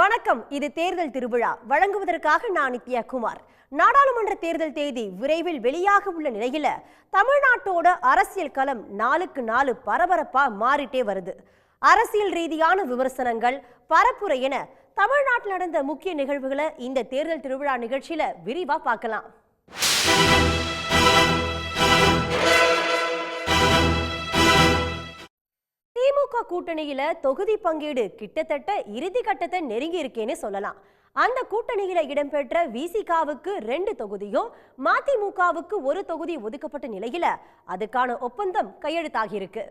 வணக்கம். இது தேர்தல் திருவிழா. வழங்குவதற்காக நான் நித்யா குமார். நாடாளுமன்ற தேர்தல் தேதி விரைவில் வெளியாக உள்ள நிலையில தமிழ்நாட்டோட அரசியல் களம் நாளுக்கு நாலு பரபரப்பா மாறிட்டே வருது. அரசியல் ரீதியான விமர்சனங்கள் பரப்புரை என தமிழ்நாட்டில் நடந்த முக்கிய நிகழ்வுகளை இந்த தேர்தல் திருவிழா நிகழ்ச்சியில விரிவா பார்க்கலாம். திமுக கூட்டணியில தொகுதி பங்கீடு கிட்டத்தட்ட இறுதி கட்டத்தை நெருங்கி இருக்கேன்னு சொல்லலாம். அந்த கூட்டணியில இடம்பெற்ற விசிகாவுக்கு ரெண்டு தொகுதியும் மதிமுகவுக்கு ஒரு தொகுதி ஒதுக்கப்பட்ட நிலையில அதுக்கான ஒப்பந்தம் கையெழுத்தாகியிருக்கு.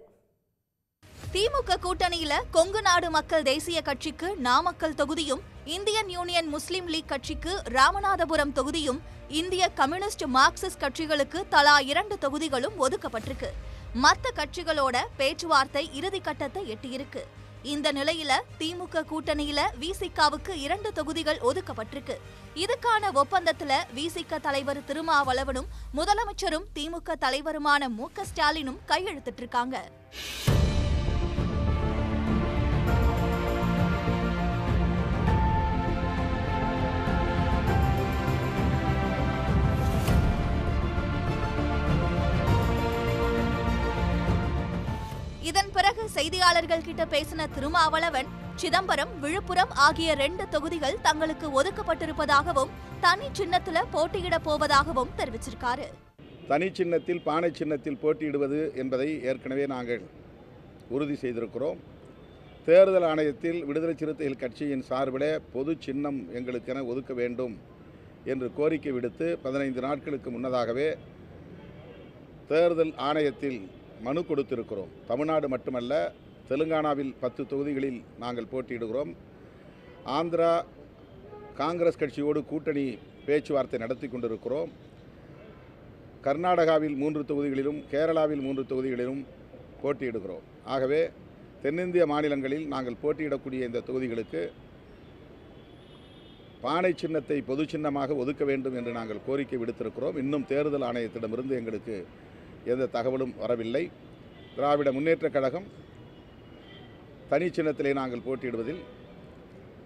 திமுக கூட்டணியில கொங்கு நாடு மக்கள் தேசிய கட்சிக்கு நாமக்கல் தொகுதியும் இந்தியன் யூனியன் முஸ்லீம் லீக் கட்சிக்கு ராமநாதபுரம் தொகுதியும் இந்திய கம்யூனிஸ்ட் மார்க்சிஸ்ட் கட்சிகளுக்கு தலா இரண்டு தொகுதிகளும் ஒதுக்கப்பட்டிருக்கு. மற்ற கட்சிகளோட பேச்சுவார்த்தை இறுதி கட்டத்தை எட்டியிருக்கு. இந்த நிலையில திமுக கூட்டணியில விசிகாவுக்கு இரண்டு தொகுதிகள் ஒதுக்கப்பட்டிருக்கு. இதுக்கான ஒப்பந்தத்துல விசிக தலைவர் திருமாவளவனும் முதலமைச்சரும் திமுக தலைவருமான மு ஸ்டாலினும் கையெழுத்திட்டு பிறகு செய்தியாளர்கள் கிட்ட பேசின திருமாவளவன் சிதம்பரம் விழுப்புரம் ஆகிய ரெண்டு தொகுதிகள் தங்களுக்கு ஒதுக்கப்பட்டிருப்பதாகவும் தனி சின்னத்துல போட்டியிட போவதாகவும் தெரிவிச்சிருக்காரு. தனி சின்னத்தில் பானை சின்னத்தில் போட்டியிடுவது என்பதை ஏற்கனவே நாங்கள் உறுதி செய்திருக்கிறோம். தேர்தல் ஆணையத்தில் விடுதலை சிறுத்தைகள் கட்சியின் சார்பில் பொது சின்னம் எங்களுக்கென ஒதுக்க வேண்டும் என்று கோரிக்கை விடுத்து பதினைந்து நாட்களுக்கு முன்னதாகவே தேர்தல் ஆணையத்தில் மனு கொடுத்திருக்கிறோம். தமிழ்நாடு மட்டுமல்ல தெலுங்கானாவில் பத்து தொகுதிகளில் நாங்கள் போட்டியிடுகிறோம். ஆந்திரா காங்கிரஸ் கட்சியோடு கூட்டணி பேச்சுவார்த்தை நடத்தி கொண்டிருக்கிறோம். கர்நாடகாவில் மூன்று தொகுதிகளிலும் கேரளாவில் மூன்று தொகுதிகளிலும் போட்டியிடுகிறோம். ஆகவே தென்னிந்திய மாநிலங்களில் நாங்கள் போட்டியிடக்கூடிய இந்த தொகுதிகளுக்கு பானை சின்னத்தை பொது சின்னமாக ஒதுக்க வேண்டும் என்று நாங்கள் கோரிக்கை விடுத்திருக்கிறோம். இன்னும் தேர்தல் ஆணையத்திடமிருந்து எங்களுக்கு எந்த தகவலும் வரவில்லை. திராவிட முன்னேற்றக் கழகம் தனி சின்னத்திலே நாங்கள் போட்டியிடுவதில்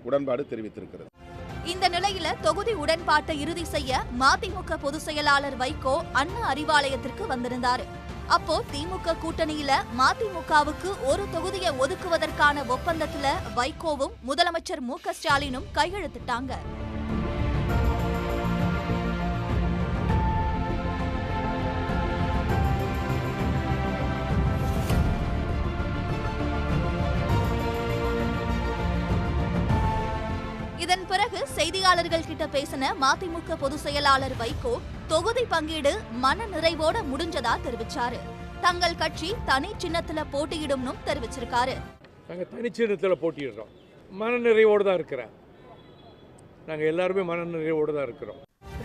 உடன்பாடு தெரிவித்திருக்கிறது. இந்த நிலையில தொகுதி உடன்பாட்டை இறுதி செய்ய மதிமுக பொதுச் செயலாளர் வைகோ அண்ணா அறிவாலயத்திற்கு வந்திருந்தாரு. அப்போ திமுக கூட்டணியில மதிமுகவுக்கு ஒரு தொகுதியை ஒதுக்குவதற்கான ஒப்பந்தத்துல வைகோவும் முதலமைச்சர் மு க ஸ்டாலினும் கையெழுத்திட்டாங்க. இதன் பிறகு செய்தியாளர்கள் கிட்ட பேசின மதிமுக பொதுச் செயலாளர் வைகோ தொகுதி பங்கீடு மன நிறைவோட முடிஞ்சதா தெரிவிச்சாரு. தங்கள் கட்சி தனி சின்னத்துல போட்டியிடும்னு தெரிவிச்சிருக்காரு. நாங்கள் தனிச்சின்னத்தில் போட்டிடுறோம் மனநிறைவோடு தான் இருக்கிறேன். நாங்கள் எல்லாருமே மனநிறைவோடு தான் இருக்கிறோம்.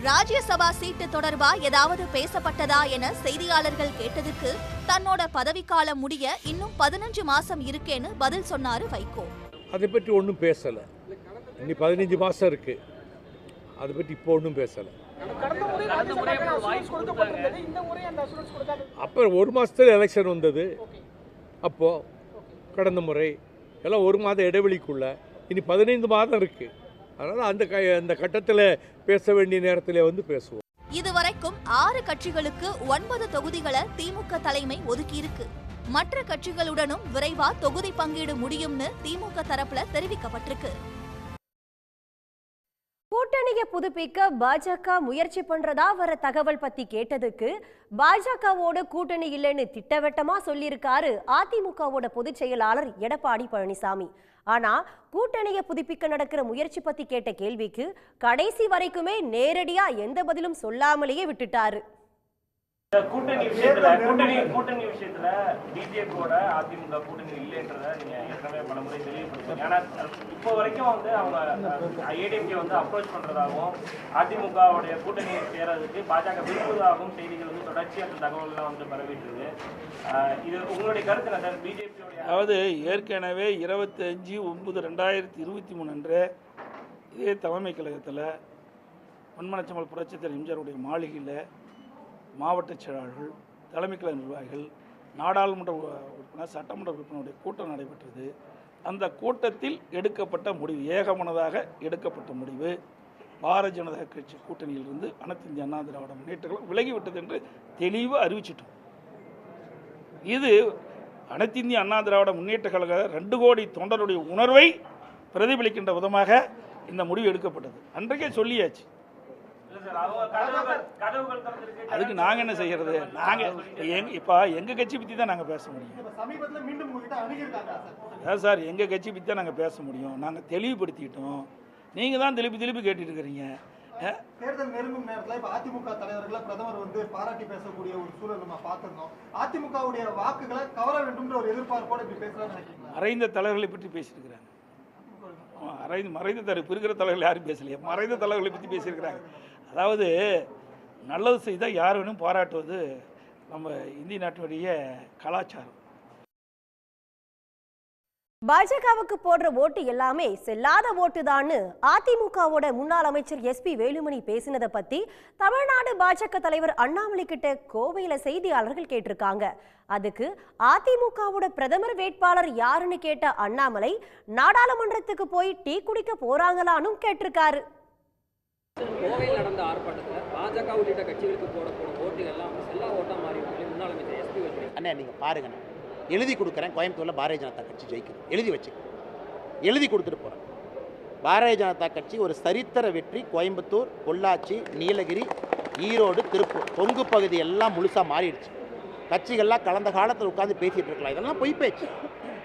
ராஜ்யசபா சீட்டு தொடர்பா ஏதாவது பேசப்பட்டதா என செய்தியாளர்கள் கேட்டதுக்கு தன்னோட பதவிக்காலம் முடிய இன்னும் பதினஞ்சு மாசம் இருக்கேன்னு பதில் சொன்னாரு வைகோ. அதை பற்றி ஒன்றும் பேசலை. இன்னி பதினஞ்சு மாதம் இருக்குது அதை பற்றி இப்போ ஒன்றும் பேசலை. அப்போ ஒரு மாதத்தில் எலெக்ஷன் வந்தது. அப்போது கடந்த முறை எல்லாம் ஒரு மாத இடைவெளிக்குள்ள இனி பதினைந்து மாதம் இருக்குது அதனால் அந்த க அந்த கட்டத்தில் பேச வேண்டிய நேரத்தில் வந்து பேசுவோம். இதுவரைக்கும் ஆறு கட்சிகளுக்கு ஒன்பது தொகுதிகளை திமுக தலைமை ஒதுக்கியிருக்கு மற்ற கட்சிகளுடனும் விரைவா தொகுதி பங்கீடு முடியும்னு திமுக தரப்புல தெரிவிக்கப்பட்டிருக்கு. கூட்டணியை புதுப்பிக்க பாஜக முயற்சி பண்றதா வர தகவல் பத்தி கேட்டதுக்கு பாஜகவோட கூட்டணி இல்லைன்னு திட்டவட்டமா சொல்லியிருக்காரு அதிமுகவோட பொதுச் செயலாளர் எடப்பாடி பழனிசாமி. ஆனா கூட்டணியை புதுப்பிக்க நடக்கிற முயற்சி பத்தி கேட்ட கேள்விக்கு கடைசி வரைக்குமே நேரடியா எந்த பதிலும் சொல்லாமலேயே விட்டுட்டாரு. கூட்டணி விஷயத்துல கூட்டணி கூட்டணி விஷயத்துல பிஜேபியோட அதிமுக கூட்டணி இல்லைன்றத நீங்க ஏற்கனவே பல முறை தெளிவுபடுத்தீங்க ஏன்னா இப்போ வரைக்கும் வந்து அவங்க ஏடிஎம்கே வந்து அப்ரோச் பண்றதாகவும் அதிமுகவுடைய கூட்டணியை சேரதுக்கு பாஜக விரும்புவதாகவும் செய்திகள் வந்து தொடர்ச்சியாக அந்த தகவல்லாம் வந்து பரவிட்டு இருக்கு இது உங்களுடைய கருத்து என்ன பிஜேபியோடைய அதாவது ஏற்கனவே இருபத்தஞ்சு ஒன்பது ரெண்டாயிரத்தி இருபத்தி மூணு அன்று இதே தலைமை கழகத்தில் மண்மனச்சம்பல் புரட்சித்தர் எம்ஜிஆருடைய மாளிகையில் மாவட்ட செயலாளர்கள் தலைமை கலை நிர்வாகிகள் நாடாளுமன்ற உறுப்பினர் சட்டமன்ற உறுப்பினருடைய கூட்டம் நடைபெற்றது. அந்த கூட்டத்தில் எடுக்கப்பட்ட முடிவு ஏகமனதாக எடுக்கப்பட்ட முடிவு பாரதிய ஜனதா கட்சி கூட்டணியிலிருந்து அனைத்து இந்திய அண்ணா திராவிட முன்னேற்றங்களும் விலகிவிட்டது என்று தெளிவாக அறிவிச்சிட்டோம். இது அனைத்து இந்திய அண்ணா திராவிட முன்னேற்ற கழக ரெண்டு கோடி தொண்டருடைய உணர்வை பிரதிபலிக்கின்ற விதமாக இந்த முடிவு எடுக்கப்பட்டது. அன்றைக்கே சொல்லியாச்சு. அதுக்கு நாங்கள் என்ன செய்கிறது நாங்கள் எங் இப்போ எங்கள் கட்சி பற்றி தான் நாங்கள் பேச முடியும். அணுகியிருக்காங்க சார்? எங்கள் கட்சி பற்றி தான் நாங்கள் பேச முடியும். நாங்கள் தெளிவுபடுத்திட்டோம். நீங்கள் தான் திருப்பி திருப்பி கேட்டுட்டு இருக்கிறீங்க தேர்தல் நெருங்கும் நேரத்தில் இப்போ அதிமுக தலைவர்களை பிரதமர் வந்து பாராட்டி பேசக்கூடிய ஒரு சூழல் நம்ம பார்த்திருந்தோம். அதிமுகவுடைய வாக்குகளை கவர வேண்டும்ன்ற ஒரு எதிர்பார்ப்போட இப்படி நினைக்கிறீங்களா? மறைந்த தலைவர்களை பற்றி பேசியிருக்கிறாங்க. மறைந்த மறைந்த தலைவர் இருக்கிற தலைவர்கள் யாரும் பேசலையே. மறைந்த தலைவர்களை பற்றி பேசியிருக்கிறாங்க. அதாவது நல்லது செய்தால் யார் வேணும் பாராட்டுவது நம்ம இந்திய நாட்டினுடைய கலாச்சாரம். பாஜகவுக்கு போடுற ஓட்டு எல்லாமே செல்லாத ஓட்டுதான்னு அதிமுகவோட முன்னாள் அமைச்சர் எஸ்பி வேலுமணி பேசினதை பத்தி தமிழ்நாடு பாஜக தலைவர் அண்ணாமலை கிட்ட கோவையில செய்தியாளர்கள் கேட்டிருக்காங்க. அதுக்கு அதிமுகவோட பிரதமர் வேட்பாளர் யாருன்னு கேட்ட அண்ணாமலை நாடாளுமன்றத்துக்கு போய் டீ குடிக்க போறாங்களானும் கேட்டிருக்காரு. கோவையில் நடந்த ஆர்ப்பாட்டத்தில் பாஜக உள்ளிட்ட கட்சிகளுக்கு போடப்படும் ஓட்டுகள் எல்லாம் செல்லா ஓட்டா மாறி முன்னாள் அமைச்சர் எஸ்பி வேலுமணி. அண்ணே நீங்கள் பாருங்கண்ணே. எழுதி கொடுக்குறேன் கோயம்புத்தூரில் பாரதிய ஜனதா கட்சி ஜெயிக்குது. எழுதி வச்சு எழுதி கொடுத்துட்டு போகிறேன் பாரதிய ஜனதா கட்சி ஒரு சரித்திர வெற்றி கோயம்புத்தூர் பொள்ளாச்சி நீலகிரி ஈரோடு திருப்பூர் தொங்கு பகுதி எல்லாம் முழுசாக மாறிடுச்சு. கட்சிகள்லாம் கலந்த காலத்தில் உட்காந்து பேசிகிட்டு இருக்கலாம். இதெல்லாம் பொய் பேச்சு.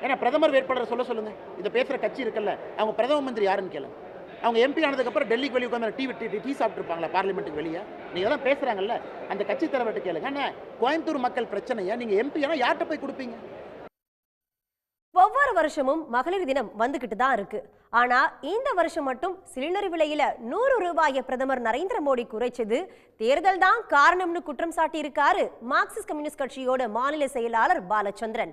ஏன்னா பிரதமர் வேட்பாளர் சொல்ல சொல்லுங்கள் இதை பேசுகிற கட்சி இருக்குல்ல அவங்க பிரதம மந்திரி யாருன்னு கேளுங்க. அவங்க எம்பி ஆனதுக்கப்புறம் டெல்லிக்கு வெளியே உட்காந்து டீ டீ டீ சாப்பிட்ருப்பாங்களா பார்லிமெண்ட்டுக்கு வெளியே? நீங்கள் தான் பேசுகிறாங்கல்ல அந்த கட்சி தலைவர்கிட்ட கேளுங்க. ஆனால் கோயம்புத்தூர் மக்கள் பிரச்சனையை? நீங்கள் எம்பி ஆனால் யார்கிட்ட போய் கொடுப்பீங்க? ஒவ்வொரு வருஷமும் மகளிர் தினம் வந்துகிட்டு தான் இருக்கு. ஆனா இந்த வருஷம் மட்டும் சிலிண்டர் விலையில நூறு ரூபாயை பிரதமர் நரேந்திர மோடி குறைச்சது. தேர்தல் தான் காரணம்னு குற்றம் சாட்டியிருக்காரு மார்க்சிஸ்ட் கம்யூனிஸ்ட் கட்சியோட மாநில செயலாளர் பாலச்சந்திரன்.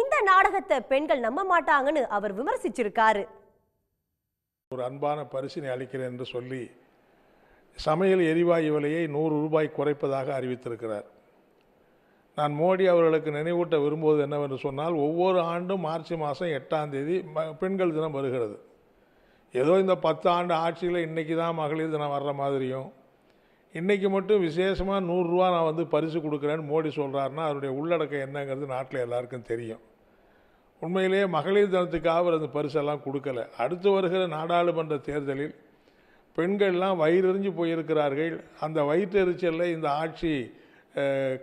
இந்த நாடகத்தை பெண்கள் நம்ப மாட்டாங்கன்னு அவர் விமர்சிச்சிருக்காரு. ஒரு அன்பான பரிசினை அளிக்கிறேன் என்று சொல்லி சமையல் எரிவாயு விலையை நூறு ரூபாய் குறைப்பதாக அறிவித்திருக்கிறார். நான் மோடி அவர்களுக்கு நினைவூட்ட விரும்புவது என்னவென்று சொன்னால் ஒவ்வொரு ஆண்டும் மார்ச் மாதம் எட்டாம் தேதி ம- பெண்கள் தினம் வருகிறது. ஏதோ இந்த பத்து ஆண்டு ஆட்சியில் இன்றைக்கி தான் மகளிர் தினம் வர்ற மாதிரியும் இன்றைக்கி மட்டும் விசேஷமாக நூறுரூவா நான் வந்து பரிசு கொடுக்குறேன்னு மோடி சொல்கிறாருன்னா அதனுடைய உள்ளடக்கம் என்னங்கிறது நாட்டில் எல்லாருக்கும் தெரியும். உண்மையிலேயே மகளிர் தினத்துக்காக அவர் அந்த பரிசெல்லாம் கொடுக்கல. அடுத்து வருகிற நாடாளுமன்ற தேர்தலில் பெண்கள்லாம் வயிறெறிஞ்சு போயிருக்கிறார்கள். அந்த வயிற்றெரிச்சலில் இந்த ஆட்சி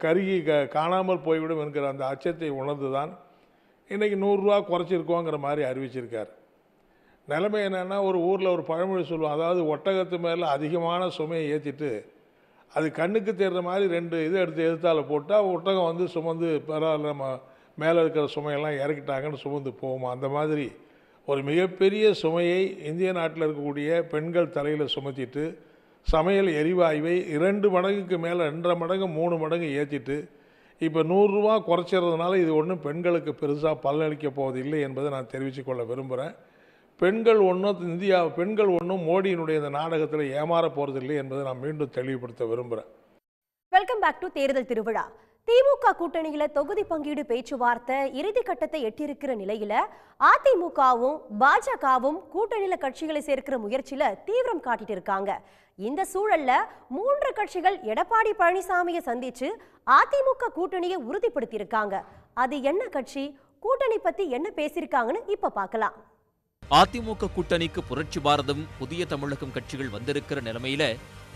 கருகி க காணாமல் போய்விடும் என்கிற அந்த அச்சத்தை உணர்ந்து தான் இன்றைக்கி நூறுரூவா குறைச்சிருக்கோங்கிற மாதிரி அறிவிச்சிருக்கார். நிலைமை என்னென்னா ஒரு ஊரில் ஒரு பழமொழி சொல்லுவோம் அதாவது ஒட்டகத்து மேலே அதிகமான சுமையை ஏற்றிட்டு அது கண்ணுக்கு தெரிகிற மாதிரி ரெண்டு இது எடுத்து எதிர்த்தால் போட்டால் ஒட்டகம் வந்து சுமந்து பரவாயில்ல நம்ம மேலே இருக்கிற சுமையெல்லாம் இறக்கிட்டாங்கன்னு சுமந்து போவோம்? அந்த மாதிரி ஒரு மிகப்பெரிய சுமையை இந்திய நாட்டில் இருக்கக்கூடிய பெண்கள் தலையில் சுமத்திட்டு சமையல் எரிவாயுவை இரண்டு மடங்குக்கு மேலே ரெண்டரை மடங்கு மூணு மடங்கு ஏற்றிட்டு இப்போ நூறுரூவா குறைச்சிறதுனால இது ஒன்றும் பெண்களுக்கு பெருசாக பலனளிக்க போவதில்லை என்பதை நான் தெரிவித்துக்கொள்ள விரும்புகிறேன் பெண்கள் ஒன்றும் இந்தியா பெண்கள் ஒன்றும் மோடியினுடைய இந்த நாடகத்தில் ஏமாற போகிறதில்லை என்பதை நான் மீண்டும் தெளிவுபடுத்த விரும்புகிறேன் வெல்கம் பேக் டு தேர்தல் திருவிழா. திமுக கூட்டணியில தொகுதி பங்கீடு பேச்சுவார்த்தை இறுதி கட்டத்தை எட்டியிருக்கிற நிலையில அதிமுகவும் பாஜகவும் கூட்டணியில கட்சிகளை சேர்க்கிற முயற்சியில தீவிரம் காட்டிட்டு இருக்காங்க. இந்த சூழல்ல மூன்று கட்சிகள் எடப்பாடி பழனிசாமியை சந்திச்சு அதிமுக கூட்டணியை உறுதிப்படுத்தி இருக்காங்க அது என்ன கட்சி? கூட்டணி பத்தி என்ன பேசியிருக்காங்கன்னு இப்ப பார்க்கலாம். அதிமுக கூட்டணிக்கு புரட்சி பாரதம் புதிய தமிழகம் கட்சிகள் வந்திருக்கிற நிலைமையில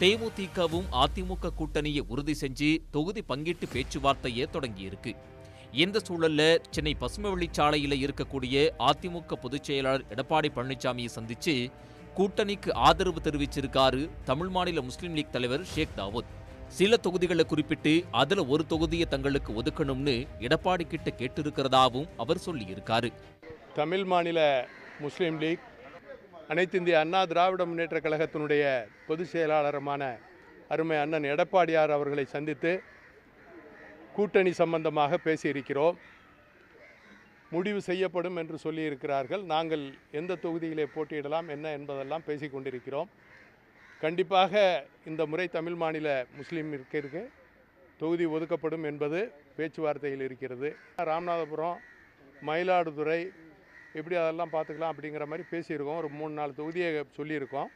தேமுதிகவும் அதிமுக கூட்டணியை உறுதி செஞ்சு தொகுதி பங்கீட்டு பேச்சுவார்த்தையே தொடங்கியிருக்கு. இந்த சூழல்ல சென்னை பசுமவெளிச்சாலையில இருக்கக்கூடிய அதிமுக பொதுச் செயலாளர் எடப்பாடி பழனிசாமியை சந்திச்சு கூட்டணிக்கு ஆதரவு தெரிவிச்சிருக்காரு தமிழ் மாநில முஸ்லீம் லீக் தலைவர் ஷேக் தாவூத். சில தொகுதிகளை குறிப்பிட்டு அதுல ஒரு தொகுதியை தங்களுக்கு ஒதுக்கணும்னு எடப்பாடி கிட்ட கேட்டிருக்கிறதாவும் அவர் சொல்லியிருக்காரு. தமிழ் மாநில முஸ்லீம் லீக் அனைத்து இந்திய அண்ணா திராவிட முன்னேற்ற கழகத்தினுடைய பொதுச் செயலாளருமான அருமை அண்ணன் எடப்பாடியார் அவர்களை சந்தித்து கூட்டணி சம்பந்தமாக பேசியிருக்கிறோம். முடிவு செய்யப்படும் என்று சொல்லியிருக்கிறார்கள். நாங்கள் எந்த தொகுதியிலே போட்டியிடலாம் என்ன என்பதெல்லாம் பேசிக் கொண்டிருக்கிறோம். கண்டிப்பாக இந்த முறை தமிழ் மாநில முஸ்லீம் இருக்கிற்கு தொகுதி ஒதுக்கப்படும் என்பது பேச்சுவார்த்தையில் இருக்கிறது. ராமநாதபுரம் மயிலாடுதுறை எப்படி அதெல்லாம் பார்த்துக்கலாம் அப்படிங்கிற மாதிரி பேசியிருக்கோம். ஒரு மூணு நாலு தொகுதியை சொல்லியிருக்கோம்.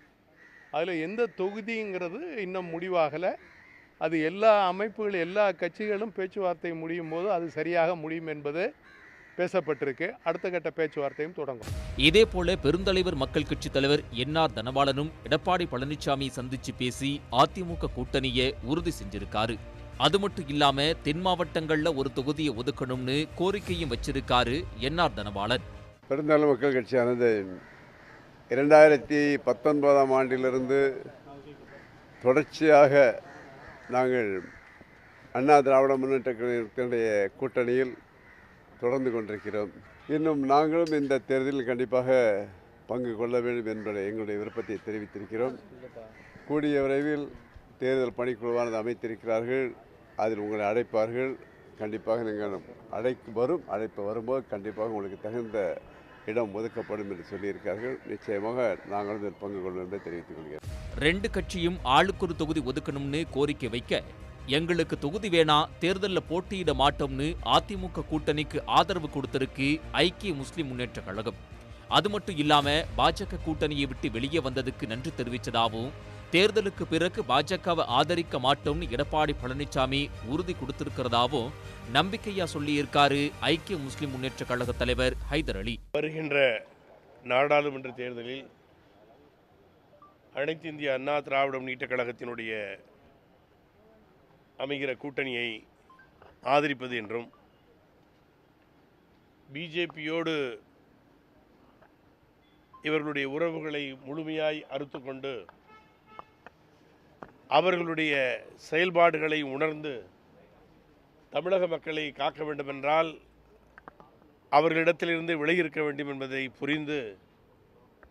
அதில் எந்த தொகுதிங்கிறது இன்னும் முடிவாகலை. அது எல்லா அமைப்புகள் எல்லா கட்சிகளும் பேச்சுவார்த்தை முடியும் போது அது சரியாக முடியும் என்பது பேசப்பட்டிருக்கு. அடுத்த கட்ட பேச்சுவார்த்தையும் தொடங்கும். இதே போல பெருந்தலைவர் மக்கள் கட்சி தலைவர் என் ஆர் தனபாலனும் எடப்பாடி பழனிசாமி சந்திச்சு பேசி அதிமுக கூட்டணியை உறுதி செஞ்சிருக்காரு. அது மட்டும் இல்லாம தென் மாவட்டங்கள்ல ஒரு தொகுதியை ஒதுக்கணும்னு கோரிக்கையும் வச்சிருக்காரு என் ஆர் தனபாலன். பெருந்தாள் மக்கள் கட்சியானது இரண்டாயிரத்தி பத்தொன்பதாம் ஆண்டிலிருந்து தொடர்ச்சியாக நாங்கள் அண்ணா திராவிட முன்னேற்ற கழகத்தினுடைய கூட்டணியில் தொடர்ந்து கொண்டிருக்கிறோம். இன்னும் நாங்களும் இந்த தேர்தலில் கண்டிப்பாக பங்கு கொள்ள வேண்டும் என்பதை எங்களுடைய விருப்பத்தை தெரிவித்திருக்கிறோம். கூடிய விரைவில் தேர்தல் பணிக்குழுவானது அமைத்திருக்கிறார்கள். அதில் உங்களை அழைப்பார்கள். கண்டிப்பாக நீங்கள் அழைக்கு வரும் அழைப்பு வரும்போது கண்டிப்பாக உங்களுக்கு தகுந்த இடம் ஒதுக்கப்படும் என்று சொல்லியிருக்கார்கள் நிச்சயமாக நாங்களும் இதில் பங்கு கொள்வோம் என்று தெரிவித்துக் கொள்கிறேன். ரெண்டு கட்சியும் ஆளுக்கு ஒரு தொகுதி ஒதுக்கணும்னு கோரிக்கை வைக்க எங்களுக்கு தொகுதி வேணா தேர்தலில் போட்டியிட மாட்டோம்னு அதிமுக கூட்டணிக்கு ஆதரவு கொடுத்திருக்கு ஐக்கிய முஸ்லிம் முன்னேற்ற கழகம். அது மட்டும் இல்லாம பாஜக கூட்டணியை விட்டு வெளியே வந்ததுக்கு நன்றி தெரிவிச்சதாகவும் தேர்தலுக்கு பிறகு பாஜகவை ஆதரிக்க மாட்டோம்னு எடப்பாடி பழனிசாமி உறுதி கொடுத்திருக்கிறதாவும் நம்பிக்கையா சொல்லியிருக்காரு ஐக்கிய முஸ்லிம் முன்னேற்ற கழக தலைவர் ஹைதர் அலி. வருகின்ற நாடாளுமன்ற தேர்தலில் அனைத்து இந்திய அண்ணா திராவிட முன்னேற்ற கழகத்தினுடைய அமைகிற கூட்டணியை ஆதரிப்பது என்றும் பிஜேபியோடு இவர்களுடைய உறவுகளை முழுமையாய் அறுத்துக்கொண்டு அவர்களுடைய செயல்பாடுகளை உணர்ந்து தமிழக மக்களை காக்க வேண்டுமென்றால் அவர்களிடத்திலிருந்து விலகியிருக்க வேண்டும் என்பதை புரிந்து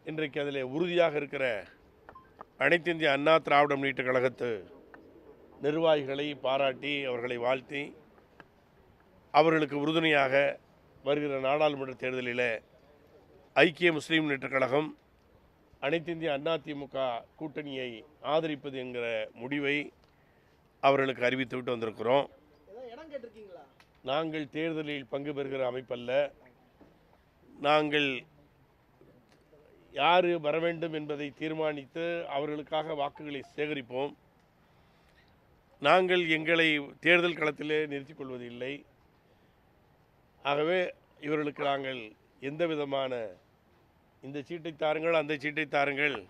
இன்றைக்கு அதில் உறுதியாக இருக்கிற அனைத்து இந்திய அண்ணா திராவிட முன்னேற்ற கழகத்து நிர்வாகிகளை பாராட்டி அவர்களை வாழ்த்தி அவர்களுக்கு உறுதுணையாக வருகிற நாடாளுமன்ற தேர்தலில் ஐக்கிய முஸ்லீம் முன்னேற்ற கழகம் அனைத்து இந்திய அதிமுக கூட்டணியை ஆதரிப்பது என்கிற முடிவை அவர்களுக்கு அறிவித்து விட்டு வந்திருக்கிறோம். நாங்கள் தேர்தலில் பங்கு பெறுகிற அமைப்பல்ல. நாங்கள் யார் வர வேண்டும் என்பதை தீர்மானித்து அவர்களுக்காக வாக்குகளை சேகரிப்போம். நாங்கள் எங்களை தேர்தல் களத்திலே நிறுத்திக் கொள்வதில்லை. ஆகவே இவர்களுக்கு நாங்கள் எந்த விதமான இந்த சீட்டை தாருங்கள் அந்த சீட்டை தாருங்கள்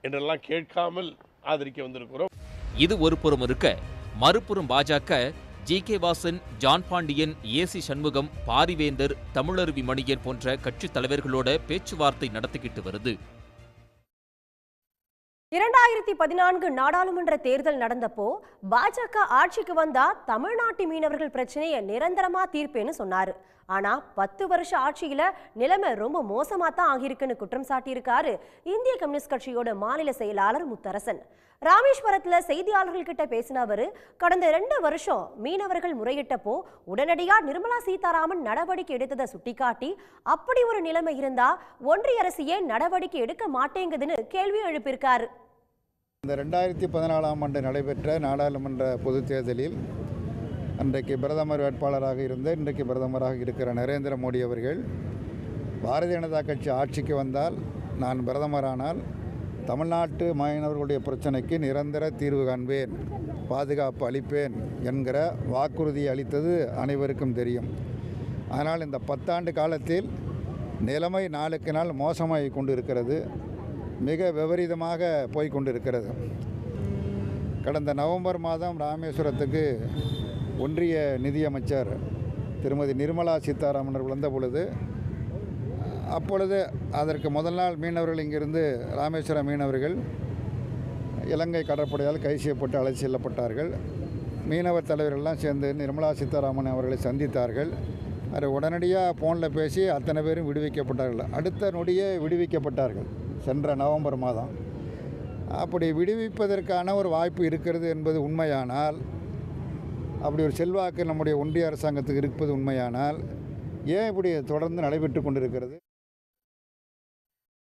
என்றெல்லாம் கேட்காமல் ஆதரிக்க வந்திருக்கிறோம். இது ஒரு புறம் இருக்க மறுபுறம் பாஜக G. K. Vasan John Pandian A C Shanmugam Parivendhar Tamilaruvi Manian போன்ற கட்சித் தலைவர்களோட பேச்சுவார்த்தை நடத்திக்கிட்டு வருது. இரண்டாயிரத்தி பதினான்கு நாடாளுமன்ற தேர்தல் நடந்தப்போ பாஜக ஆட்சிக்கு வந்தா தமிழ்நாட்டு மீனவர்கள் பிரச்சனையை நிரந்தரமா தீர்ப்பேன்னு சொன்னாரு. ஆனா பத்து வருஷ ஆட்சியில நிலைமை ரொம்ப மோசமா தான் ஆகியிருக்குன்னு குற்றம் சாட்டியிருக்காரு இந்திய கம்யூனிஸ்ட் கட்சியோட மாநில செயலாளர் முத்தரசன். ராமேஸ்வரத்தில் செய்தியாளர்கள் கிட்ட பேசின அவர் கடந்த ரெண்டு வருஷம் மீனவர்கள் முறையிட்டப்போ உடனடியா நிர்மலா சீதாராமன் நடவடிக்கை எடுத்ததை சுட்டிக்காட்டி அப்படி ஒரு நிலைமை இருந்தா ஒன்றிய அரசு ஏன் நடவடிக்கை எடுக்க மாட்டேங்குதுன்னு கேள்வி எழுப்பியிருக்காரு. இந்த ரெண்டாயிரத்தி பதினாலாம் ஆண்டு நடைபெற்ற நாடாளுமன்ற பொதுத் தேர்தலில் அன்றைக்கு பிரதமர் வேட்பாளராக இருந்த இன்றைக்கு பிரதமராக இருக்கிற நரேந்திர மோடி அவர்கள் பாரதிய ஜனதா கட்சி ஆட்சிக்கு வந்தால் நான் பிரதமரானால் தமிழ்நாட்டு மாணவர்களுடைய பிரச்சனைக்கு நிரந்தர தீர்வு காண்பேன் பாதுகாப்பு அளிப்பேன் என்கிற வாக்குறுதி அளித்தது அனைவருக்கும் தெரியும். அதனால் இந்த பத்தாண்டு காலத்தில் நிலைமை நாளுக்கு நாள் மோசமாகி கொண்டிருக்கிறது மிக விபரீதமாக போய்கொண்டிருக்கிறது கடந்த நவம்பர் மாதம் ராமேஸ்வரத்துக்கு ஒன்றிய நிதியமைச்சர் திருமதி நிர்மலா சீதாராமன் வந்த பொழுது அப்பொழுது அதற்கு முதல் நாள் மீனவர்கள் இங்கிருந்து ராமேஸ்வரம் மீனவர்கள் இலங்கை கடற்படையால் கைது செய்யப்பட்டு அழைத்து செல்லப்பட்டார்கள். மீனவர் தலைவர்கள்லாம் சேர்ந்து நிர்மலா சீதாராமன் அவர்களை சந்தித்தார்கள். அது உடனடியாக ஃபோனில் பேசி அத்தனை பேரும் விடுவிக்கப்பட்டார்கள். அடுத்த நொடியே விடுவிக்கப்பட்டார்கள். சென்ற நவம்பர் மாதம். அப்படி விடுவிப்பதற்கான ஒரு வாய்ப்பு இருக்கிறது என்பது உண்மையானால் அப்படி ஒரு செல்வாக்கு நம்முடைய ஒன்றிய அரசாங்கத்துக்கு இருப்பது உண்மையானால் ஏன் இப்படி தொடர்ந்து நடைபெற்று கொண்டிருக்கிறது?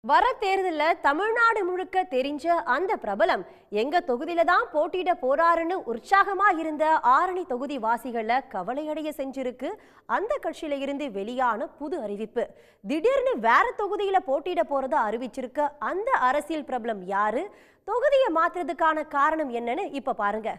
வர தேர்தலில் தமிழ்நாடு முழுக்க தெரிஞ்ச அந்த பிரபலம் எங்க தொகுதியில தான் போட்டியிட போறாருன்னு உற்சாகமா இருந்த ஆரணி தொகுதி வாசிகளை கவலையடைய செஞ்சிருக்கு. அந்த கட்சியில இருந்து வெளியான புது அறிவிப்பு. திடீர்னு வேற தொகுதியில போட்டியிட போறதா அறிவிச்சிருக்க அந்த அரசியல் பிரபலம் யாரு? தொகுதியை மாத்துறதுக்கான காரணம் என்னன்னு இப்ப பாருங்க.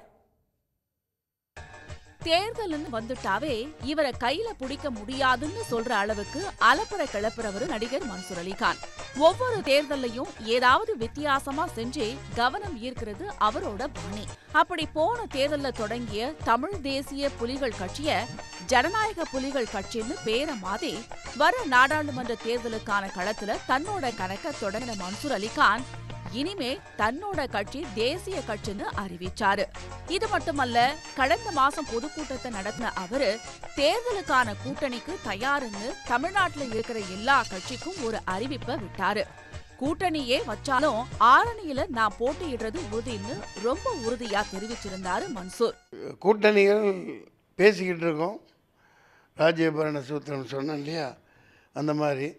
தேர்தல்னு வந்துட்டாவே இவரை கையில பிடிக்க முடியாதுன்னு சொல்ற அளவுக்கு அலப்பற கிளப்புறவர் நடிகர் மன்சூர் அலிகான். ஒவ்வொரு தேர்தல்லையும் ஏதாவது வித்தியாசமா செஞ்சு கவனம் ஈர்க்கிறது அவரோட பாணி. அப்படி போன தேர்தல்ல தொடங்கிய தமிழ் தேசிய புலிகள் கட்சிய ஜனநாயக புலிகள் கட்சின்னு பேரை மாத்தி வர நாடாளுமன்ற தேர்தலுக்கான களத்துல தன்னோட கணக்க தொடங்கின மன்சூர் அலிகான் இனிமே தன்னோட கட்சி தேசிய கட்சின்னு அறிவிச்சாரு. இது மட்டுமல்ல கடந்த மாசம் பொதுக்கூட்டத்தை நடத்தின அவரு தேர்தலுக்கான கூட்டணிக்கு தயாருன்னு தமிழ்நாட்டுல இருக்கிற எல்லா கட்சிக்கும் ஒரு அறிவிப்பை விட்டாரு. கூட்டணியே வச்சாலும் ஆரணியில நான் போட்டியிடுறது உறுதின்னு ரொம்ப உறுதியா தெரிவிச்சிருந்தாரு மன்சூர். கூட்டணிகள் பேசிக்கிட்டு இருக்கோம். ராஜ்யபரண சூத்திரம் சொன்னேன் இல்லையா? அந்த மாதிரி.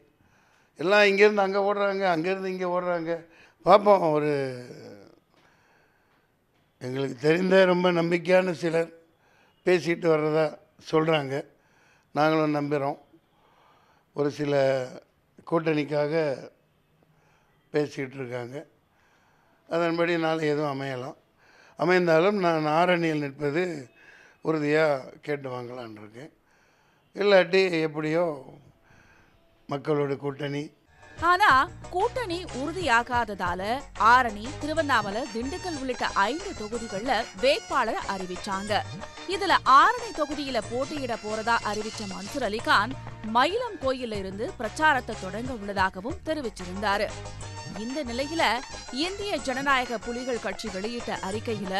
எல்லாம் இங்கேருந்து அங்கே ஓடுறாங்க அங்கேருந்து இங்கே ஓடுறாங்க. பார்ப்போம் ஒரு எங்களுக்கு தெரிந்த ரொம்ப நம்பிக்கையான சிலர் பேசிட்டு வர்றதா சொல்கிறாங்க நாங்களும் நம்புகிறோம் ஒரு சில கூட்டணிக்காக பேசிகிட்டு இருக்காங்க அதன்படி நாளை எதுவும் அமையலாம். அமைந்தாலும் நான் ஆரணியில் நிற்பது உறுதியாக கேட்டு வாங்கலான் இருக்கேன். இல்லாட்டி எப்படியோ மக்களோட கூட்டணி ஆனா கூட்டணி உறுதியாகாததால ஆரணி திருவண்ணாமலை திண்டுக்கல் உள்ளிட்ட ஐந்து தொகுதிகள்ல வேட்பாளர் அறிவிச்சாங்க. இதுல ஆரணி தொகுதியில போட்டியிட போறதா அறிவிச்ச மன்சூர் அலிகான் மயிலம் கோயிலிருந்து இருந்து பிரச்சாரத்தை தொடங்க உள்ளதாகவும் தெரிவிச்சிருந்தாரு. இந்த நிலையில இந்திய ஜனநாயக புலிகள் கட்சி வெளியிட்ட அறிக்கையில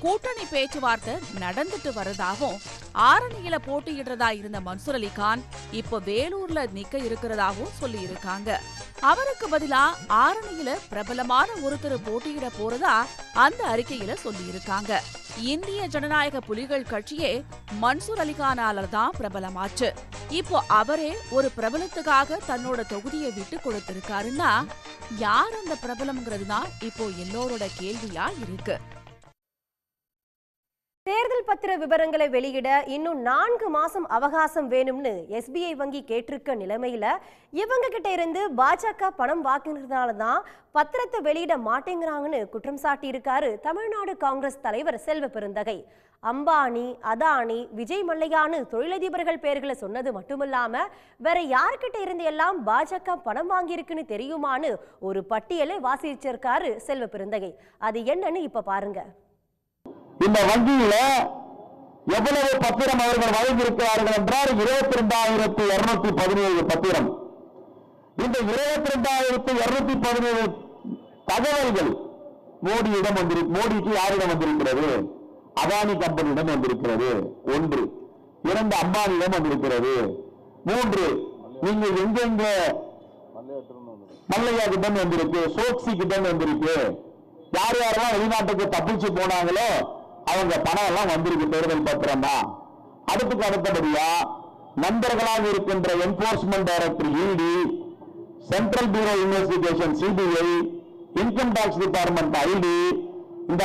கூட்டணி பேச்சுவார்த்தை நடந்துட்டு வரதாகவும் ஆரணியில போட்டியிடுறதா இருந்த மன்சூர் அலிகான் இப்ப வேலூர்ல நிக்க இருக்கிறதாகவும் சொல்லி இருக்காங்க அவருக்கு பதிலா ஆரணியில பிரபலமான ஒருத்தர் போட்டியிட போறதா அந்த அறிக்கையில சொல்லி இருக்காங்க இந்திய ஜனநாயக புலிகள் கட்சியே மன்சூர் அலிகானால தான் பிரபலமாச்சு. இப்போ அவரே ஒரு பிரபலத்துக்காக தன்னோட தொகுதியை விட்டு கொடுத்திருக்காருன்னா யார் அந்த பிரபலம்ங்கிறது தான் இப்போ எல்லோரோட கேள்வியா இருக்கு. தேர்தல் பத்திர விவரங்களை வெளியிட இன்னும் நான்கு மாசம் அவகாசம் வேணும்னு எஸ்பிஐ வங்கி கேட்டிருக்க நிலைமையில இவங்க கிட்ட இருந்து பாஜக பணம் வாங்கினதுனால தான் பத்திரத்தை வெளியிட மாட்டேங்கிறாங்கன்னு குற்றம் சாட்டியிருக்காரு தமிழ்நாடு காங்கிரஸ் தலைவர் செல்வ பெருந்தகை. அம்பானி அதானி விஜய் மல்லையான்னு தொழிலதிபர்கள் பெயர்களை சொன்னது மட்டுமில்லாம வேற யார்கிட்ட இருந்து எல்லாம் பாஜக பணம் வாங்கியிருக்குன்னு தெரியுமான்னு ஒரு பட்டியலை வாசிச்சிருக்காரு செல்வ பெருந்தகை. அது என்னன்னு இப்ப பாருங்க. இந்த வங்கியில எவ்வளவு பத்திரம் அவர்கள் வழங்கியிருக்கிறார்கள் என்றால் இருபத்தி ரெண்டாயிரத்தி இருநூத்தி பதினேழு பத்திரம். இந்த இருபத்தி ரெண்டாயிரத்தி இருநூத்தி பதினேழு தகவல்கள் மோடியிடம் வந்திரு மோடிக்கு யாரிடம் வந்திருக்கிறது? அதானி கம்பெனியிடம் வந்திருக்கிறது. ஒன்று. இரண்டு அம்பானியிடம் வந்திருக்கிறது. மூன்று. நீங்க எங்கெங்க மல்லையா கிட்ட வந்திருக்கு சோக்சி கிட்ட வந்திருக்கு. யார் யாரெல்லாம் வெளிநாட்டுக்கு தப்பிச்சு போனாங்களோ அவங்க பணம் எல்லாம் வந்திருக்கு தேர்தல் பத்திரம் தான். அடுத்துக்கு அடுத்தபடியா நண்பர்களாக இருக்கின்ற enforcement director ED central bureau investigation CBI income tax department IT இந்த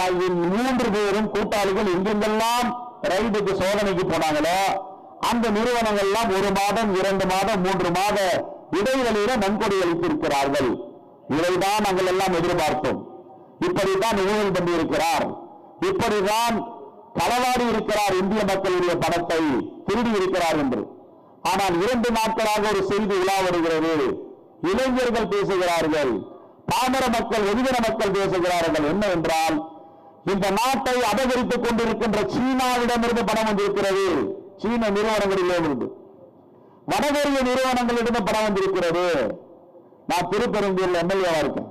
மூன்று பேரும் கூட்டாளிகள் எங்கெங்கெல்லாம் ரைடுக்கு சோதனைக்கு போனாங்களோ அந்த நிறுவனங்கள்லாம் ஒரு மாதம் இரண்டு மாதம் மூன்று மாத இடைவெளியில நன்கொடை அளித்திருக்கிறார்கள். இதைதான் நாங்கள் எல்லாம் எதிர்பார்த்தோம். இப்படித்தான் நிகழ்வு பண்ணியிருக்கிறார். இப்படிதான் களவாடி இருக்கிறார் இந்திய மக்களுடைய பணத்தை திருடி இருக்கிறார் என்று. ஆனால் இரண்டு நாட்களாக ஒரு செய்தி உலா வருகிறது. இளைஞர்கள் பேசுகிறார்கள். பாமர மக்கள் வெகுஜன மக்கள் பேசுகிறார்கள். என்ன என்றால் இந்த நாட்டை அபகரித்துக் கொண்டிருக்கின்ற சீனாவிடமிருந்து பணம் வந்திருக்கிறது. சீன நிறுவனங்களிலிருந்து வடகொரிய நிறுவனங்களிடம் பணம் வந்திருக்கிறது. நான் திருப்பெருந்தூர்ல எம்எல்ஏவா இருக்கேன்.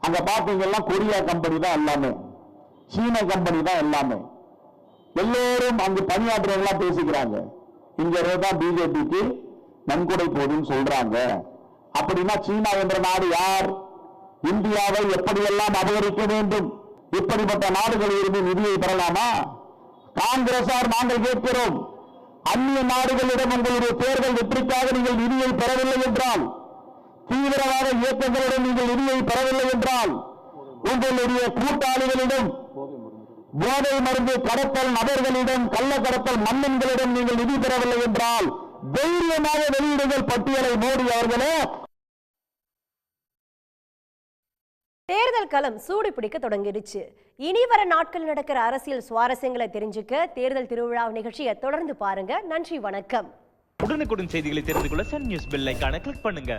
அங்க பாத்தீங்கன்னா கொரியா கம்பெனி தான் எல்லாமே. சீன கம்பெனி தான் எல்லாமே. எல்லோரும் அங்கு பணியாற்றுறவங்களா பேசிக்கிறாங்க. இங்க தான் பிஜேபிக்கு நன்கொடை போதுன்னு சொல்றாங்க. அப்படின்னா சீனா என்ற நாடு யார்? இந்தியாவை எப்படியெல்லாம் அபகரிக்க வேண்டும்? இப்படிப்பட்ட நாடுகளில் இருந்து நிதியை பெறலாமா? காங்கிரசார் நாங்கள் கேட்கிறோம். அந்நிய நாடுகளிடம் உங்களுடைய தேர்தல் வெற்றிக்காக நீங்கள் நிதியை பெறவில்லை என்றால் தீவிரவாத இயக்கங்களிடம் நீங்கள் நிதியை பெறவில்லை என்றால் உங்களுடைய கூட்டாளிகளிடம் போதை மருந்து கடத்தல் நபர்களிடம் கள்ள கடத்தல் மன்னன்களிடம் நீங்கள் நிதி பெறவில்லை என்றால் தைரியமாக வெளியிடுங்கள் பட்டியலை மோடி அவர்களே. தேர்தல் களம் சூடு பிடிக்க தொடங்கிடுச்சு. இனி வர நாட்கள் நடக்கிற அரசியல் சுவாரஸ்யங்களை தெரிஞ்சுக்க தேர்தல் திருவிழா நிகழ்ச்சியை தொடர்ந்து பாருங்க. நன்றி வணக்கம். உடனுக்குடன் செய்திகளை தெரிந்து கொள்ள சன் நியூஸ் பெல் கிளிக் பண்ணுங்க.